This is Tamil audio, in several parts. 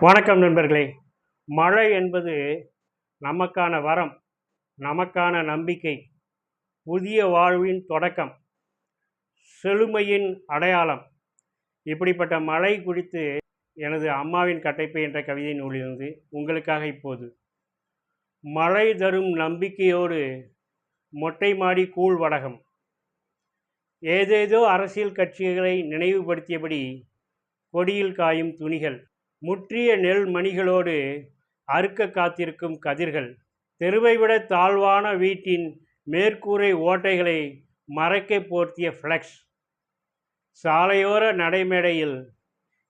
வணக்கம் நண்பர்களே. மழை என்பது நமக்கான வரம் நமக்கான நம்பிக்கை புதிய வாழ்வின் தொடக்கம் செழுமையின் அடையாளம். இப்படிப்பட்ட மழை குறித்து எனது அம்மாவின் கட்டைப்பை என்ற கவிதை நூலிலிருந்து உங்களுக்காக இப்போது. மழை தரும் நம்பிக்கையோடு மொட்டை மாடி கூழ் வடகம். ஏதேதோ அரசியல் கட்சிகளை நினைவுபடுத்தியபடி கொடியில் காயும் துணிகள். முற்றிய நெல் மணிகளோடு அறுக்க காத்திருக்கும் கதிர்கள். தெருவை விட தாழ்வான வீட்டின் மேற்கூரை ஓட்டைகளை மறைக்க போர்த்திய ஃப்ளெக்ஸ். சாலையோர நடைமேடையில்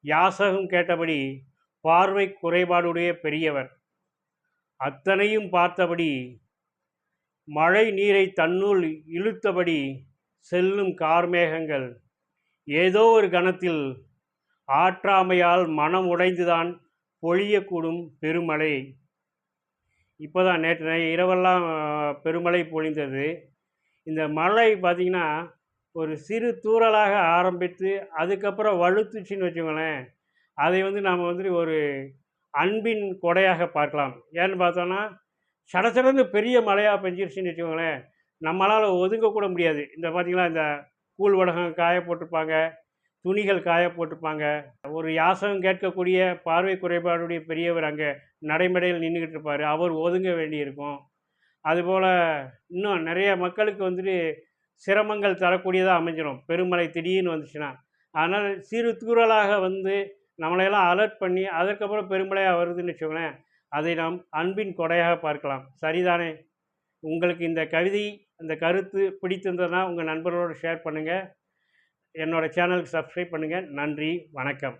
யாசகம் கேட்டபடி பார்வை குறைபாடுடைய பெரியவர். அத்தனையும் பார்த்தபடி மழை நீரை தன்னுள் இழுத்தபடி செல்லும் கார்மேகங்கள். ஏதோ ஒரு கணத்தில் ஆற்றாமையால் மனம் உடைந்துதான் பொழியக்கூடும் பெருமழை. இப்போ தான் நேற்று இரவெல்லாம் பெருமழை பொழிந்தது. இந்த மழை பார்த்திங்கன்னா ஒரு சிறு தூறலாக ஆரம்பித்து அதுக்கப்புறம் வலுத்துச்சின்னு வச்சுக்கோங்களேன். அதை வந்து நாம் வந்து ஒரு அன்பின் கொடையாக பார்க்கலாம். ஏன்னு பார்த்தோன்னா சடசடன்னு பெரிய மழையாக பெஞ்சிருச்சுன்னு வச்சுக்கோங்களேன். நம்மளால் ஒதுங்கக்கூட முடியாது. இந்த பார்த்திங்கன்னா இந்த கூழ் வடகம் காய போட்டிருப்பாங்க. துணிகள் காய போட்டிருப்பாங்க ஒரு யாசகம் கேட்கக்கூடிய பார்வை குறைபாடுடைய பெரியவர் அங்கே நடைமுறையில் நின்றுக்கிட்டு இருப்பார் அவர் ஒதுங்க வேண்டியிருக்கும். அதுபோல் இன்னும் நிறைய மக்களுக்கு வந்துட்டு சிரமங்கள் தரக்கூடியதாக அமைஞ்சிடும் பெருமழை திடீர்னு வந்துச்சுன்னா. அதனால் சிறு தூரலாக வந்து நம்மளையெல்லாம் அலர்ட் பண்ணி அதற்கப்புறம் பெருமழையாக வருதுன்னு வச்சுக்கோங்களேன் அதை நாம் அன்பின் கொடையாக பார்க்கலாம். சரிதானே? உங்களுக்கு இந்த கவிதை அந்த கருத்து பிடித்திருந்ததுன்னா உங்கள் நண்பர்களோடு ஷேர் பண்ணுங்கள் என்னோடய சேனலுக்கு சப்ஸ்கிரைப் பண்ணுங்கள் நன்றி வணக்கம்.